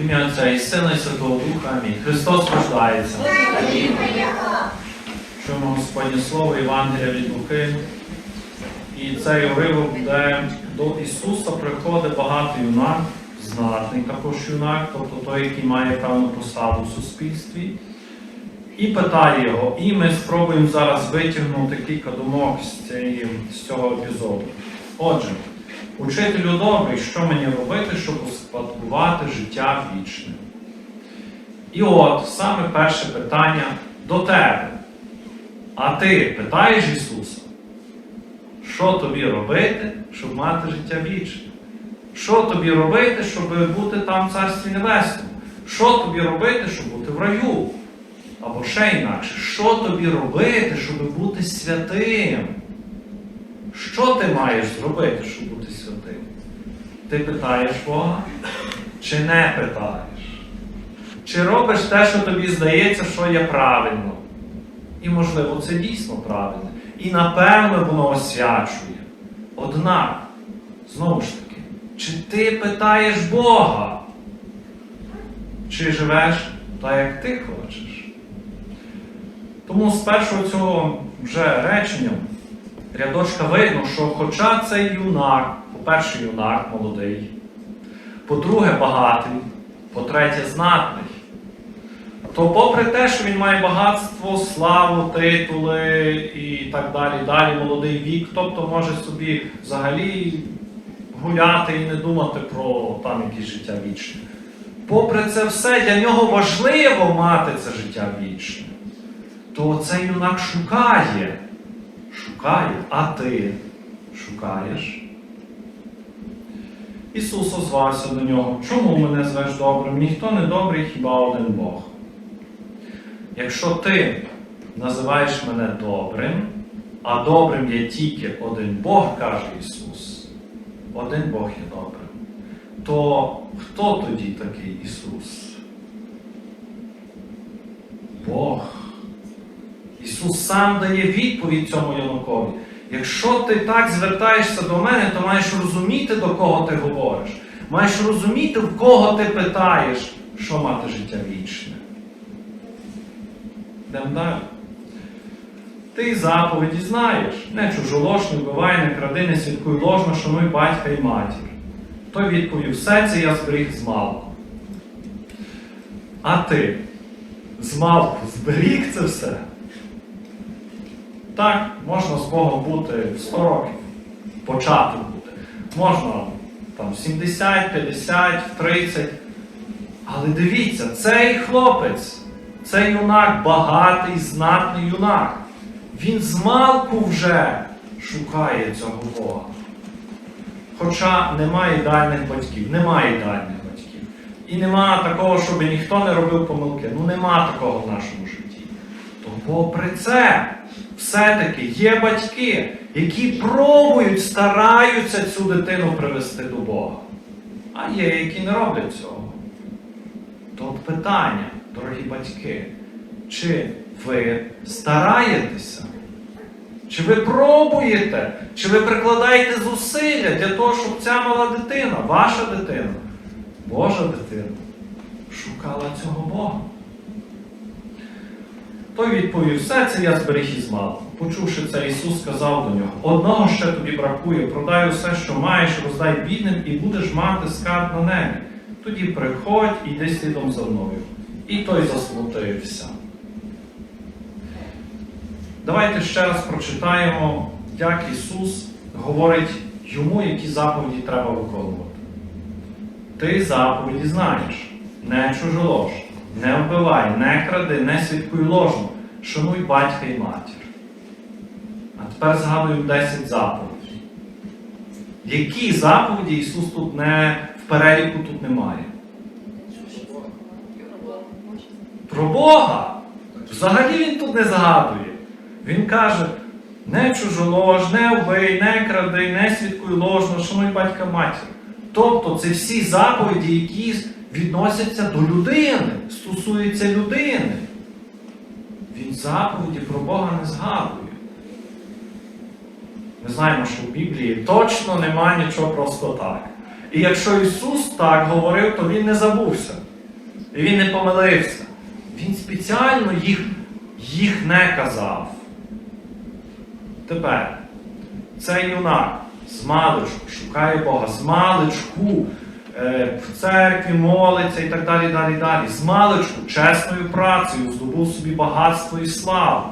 Ім'я Отця і Сина і Святого Духа. Амінь. Христос рождається. Чуємо Господнє Слово Євангелія від Луки. І цей уривок, де до Ісуса приходить багатий юнак, знатний також юнак, тобто той, який має певну посаду в суспільстві, і питає його. І ми спробуємо зараз витягнути кілька думок з цього епізоду. Отже, учителю добрий, що мені робити, щоб успадкувати життя вічне? І от саме перше питання до тебе. А ти питаєш Ісуса, що тобі робити, щоб мати життя вічне? Що тобі робити, щоб бути там в Царстві Небесному? Що тобі робити, щоб бути в раю? Або ще інакше, що тобі робити, щоб бути святим? Що ти маєш зробити, щоб бути святим? Ти питаєш Бога? Чи не питаєш? Чи робиш те, що тобі здається, що є правильно? І, можливо, це дійсно правильно. І напевно воно освячує. Однак, знову ж таки, чи ти питаєш Бога? Чи живеш так, як ти хочеш? Тому з першого цього вже речення рядочка видно, що хоча цей юнак, по-перше, юнак молодий, по-друге, багатий, по-третє, знатний, то попри те, що він має багатство, славу, титули і так далі, далі, молодий вік, тобто може собі взагалі гуляти і не думати про там якесь життя вічне. Попри це все, для нього важливо мати це життя вічне. То цей юнак шукає. Шукає, а ти шукаєш. Ісус озвався до нього. Чому мене звеш добрим? Ніхто не добрий, хіба один Бог. Якщо ти називаєш мене добрим, а добрим є тільки один Бог, каже Ісус, один Бог є добрим, то хто тоді такий Ісус? Бог. Ісус сам дає відповідь цьому юнакові. Якщо ти так звертаєшся до мене, то маєш розуміти, до кого ти говориш. Маєш розуміти, в кого ти питаєш, що мати життя вічне. Йдемо далі. Ти заповіді знаєш. Не чужолож, не вбивай, не кради, не свідкуй ложно, шануй батька і матір. Той відповів, все це я зберіг з малку. А ти з малку зберіг це все? Так, можна з Богом бути 100 років, почати бути. Можна там 70, 50, 30. Але дивіться, цей хлопець, цей юнак багатий, знатний юнак. Він з малку вже шукає цього Бога. Хоча немає ідеальних батьків, немає ідеальних батьків. І нема такого, щоб ніхто не робив помилки. Ну нема такого в нашому житті. Попри це, все-таки є батьки, які пробують, стараються цю дитину привести до Бога. А є, які не роблять цього. То питання, дорогі батьки, чи ви стараєтеся? Чи ви пробуєте? Чи ви прикладаєте зусилля для того, щоб ця мала дитина, ваша дитина, Божа дитина, шукала цього Бога? Той відповів, все це я зберіг із малку. Почувши це, Ісус сказав до нього: одного ще тобі бракує, продай усе, що маєш, роздай бідним, і будеш мати скарб на небі. Тоді приходь і йди слідом за мною. І той засмутився. Давайте ще раз прочитаємо, як Ісус говорить йому, які заповіді треба виконувати. Ти заповіді знаєш, не чужолож, не вбивай, не кради, не свідкуй ложно, шануй батька і матір. А тепер згадуємо 10 заповідей. Які заповіді Ісус тут не в переліку тут немає? Про Бога. Взагалі Він тут не згадує. Він каже, не чужолож, не вбий, не кради, не свідкуй ложно, шануй батька матір. Тобто це всі заповіді, які відносяться до людини, стосуються людини. Заповіді про Бога не згадує. Ми знаємо, що в Біблії точно нема нічого просто так. І якщо Ісус так говорив, то Він не забувся. І Він не помилився. Він спеціально їх, їх не казав. Тепер цей юнак з маличку шукає Бога, з маличку в церкві молиться і так далі, далі, далі. З маличку чесною працею здобув собі багатство і славу.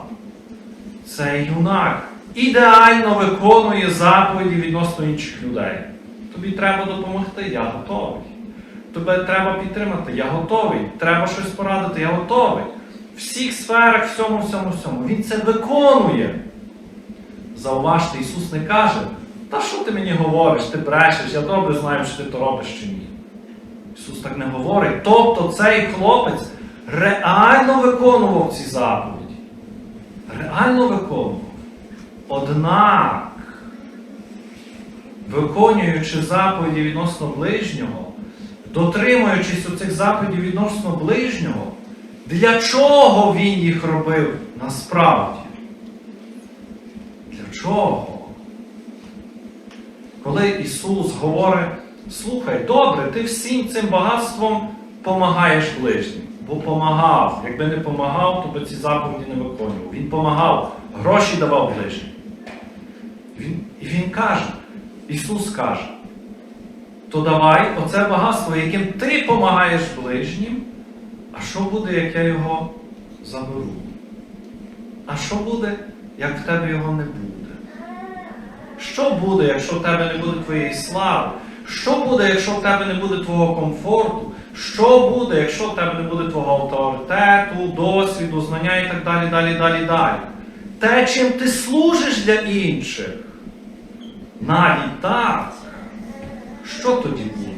Цей юнак ідеально виконує заповіді відносно інших людей. Тобі треба допомогти, я готовий. Тебе треба підтримати, я готовий. Треба щось порадити, я готовий. В всіх сферах, всьому, всьому, всьому. Він це виконує. Зауважте, Ісус не каже, та що ти мені говориш, ти брешеш, я добре знаю, чи ти то робиш чи ні. Ісус так не говорить. Тобто цей хлопець реально виконував ці заповіді. Реально виконував. Однак, виконуючи заповіді відносно ближнього, дотримуючись оцих заповідей відносно ближнього, для чого він їх робив насправді? Для чого? Коли Ісус говорить, слухай, добре, ти всім цим багатством помагаєш ближнім. Бо помагав. Якби не помагав, то би ці заповіді не виконував. Він помагав, гроші давав ближнім. Він, і Він каже, Ісус каже, то давай оце багатство, яким ти помагаєш ближнім, а що буде, як я його заберу? А що буде, як в тебе його не буде? Що буде, якщо в тебе не буде твоєї слави? Що буде, якщо в тебе не буде твого комфорту? Що буде, якщо в тебе не буде твого авторитету, досвіду, знання і так далі, далі, далі, далі? Те, чим ти служиш для інших. Навіть так. Що тоді буде?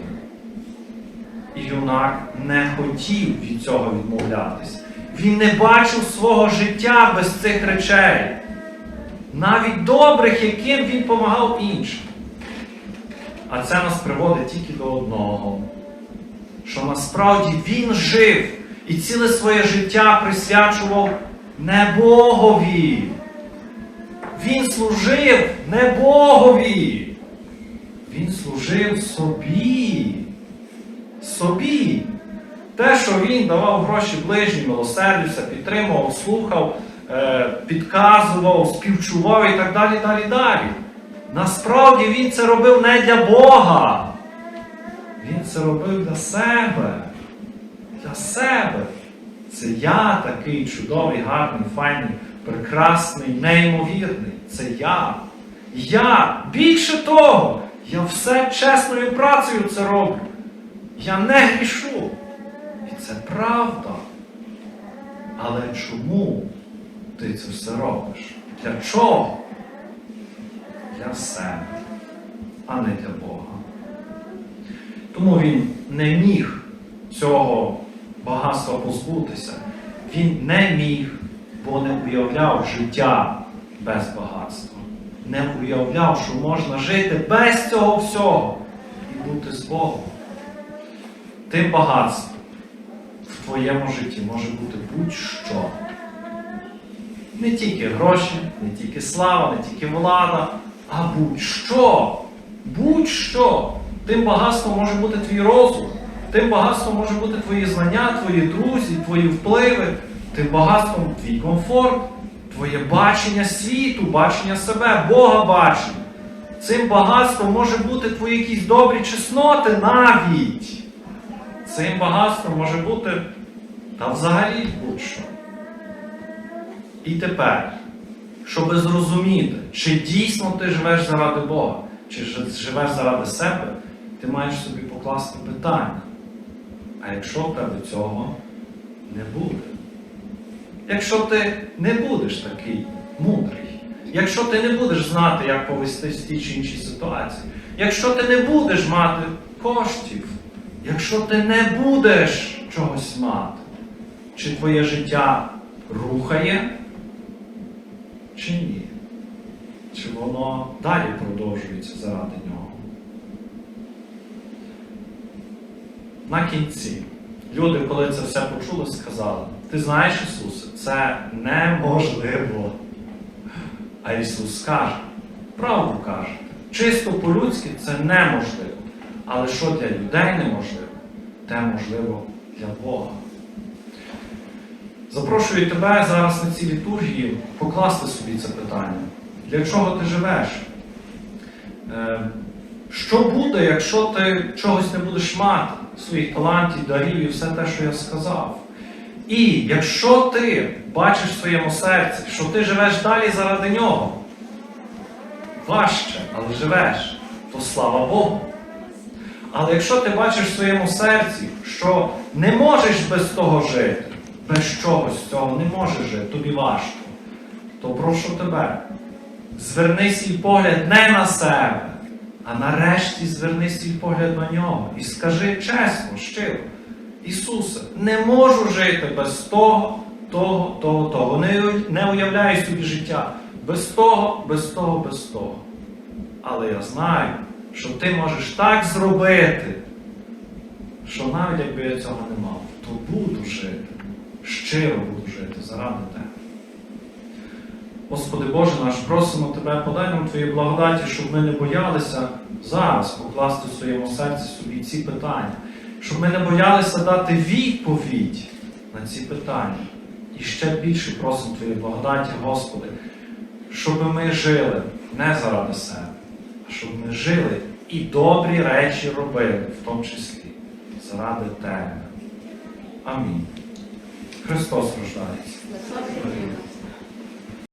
І юнак не хотів від цього відмовлятись. Він не бачив свого життя без цих речей. Навіть добрих, яким він допомагав іншим. А це нас приводить тільки до одного. Що насправді він жив і ціле своє життя присвячував не Богові. Він служив не Богові. Він служив собі. Собі. Те, що він давав гроші ближнім, милосердився, підтримував, слухав, підказував, співчував і так далі, далі, далі. Насправді він це робив не для Бога. Він це робив для себе. Для себе. Це я такий чудовий, гарний, файний, прекрасний, неймовірний. Це я. Я. Більше того, я все чесною працею це роблю. Я не грішу. І це правда. Але чому ти це все робиш? Для чого? Для себе, а не для Бога. Тому він не міг цього багатства позбутися. Він не міг, бо не уявляв життя без багатства. Не уявляв, що можна жити без цього всього і бути з Богом. Тим багатством в твоєму житті може бути будь-що. Не тільки гроші, не тільки слава, не тільки влада, а будь-що. Будь-що. Тим багатством може бути твій розум, тим багатством може бути твої знання, твої друзі, твої впливи, тим багатством твій комфорт, твоє бачення світу, бачення себе, Бога бачення. Цим багатством може бути твої якісь добрі чесноти навіть. Цим багатством може бути та взагалі будь-що. І тепер, щоб зрозуміти, чи дійсно ти живеш заради Бога, чи живеш заради себе, ти маєш собі покласти питання. А якщо в тебе цього не буде? Якщо ти не будеш такий мудрий, якщо ти не будеш знати, як повестись в тій чи іншій ситуації, якщо ти не будеш мати коштів, якщо ти не будеш чогось мати, чи твоє життя рухає, чи ні? Чи воно далі продовжується заради нього? На кінці люди, коли це все почули, сказали: Ти знаєш, Ісусе, це неможливо. А Ісус скаже, правду каже, чисто по-людськи це неможливо. Але що для людей неможливо, те можливо для Бога. Запрошую тебе зараз на цій літургії покласти собі це питання. Для чого ти живеш? Е, Що буде, якщо ти чогось не будеш мати, своїх талантів, дарів і все те, що я сказав? І якщо ти бачиш в своєму серці, що ти живеш далі заради нього, важче, але живеш, то слава Богу. Але якщо ти бачиш в своєму серці, що не можеш без того жити, без чогось цього не можеш жити, тобі важко, то прошу тебе, зверни свій погляд не на себе, а нарешті зверни свій погляд на нього і скажи чесно, щиро, Ісусе, не можу жити без того, того, того, того. Не, не уявляю собі життя без того, без того, без того. Але я знаю, що ти можеш так зробити, що навіть якби я цього не мав, то буду жити, щиро буду жити заради тебе. Господи Боже наш, просимо Тебе, подай нам Твої благодаті, щоб ми не боялися зараз покласти в своєму серці собі ці питання, щоб ми не боялися дати відповідь на ці питання. І ще більше просимо Твої благодаті, Господи, щоб ми жили не заради себе, а щоб ми жили і добрі речі робили, в тому числі заради Тебе. Амінь. Христос рождається.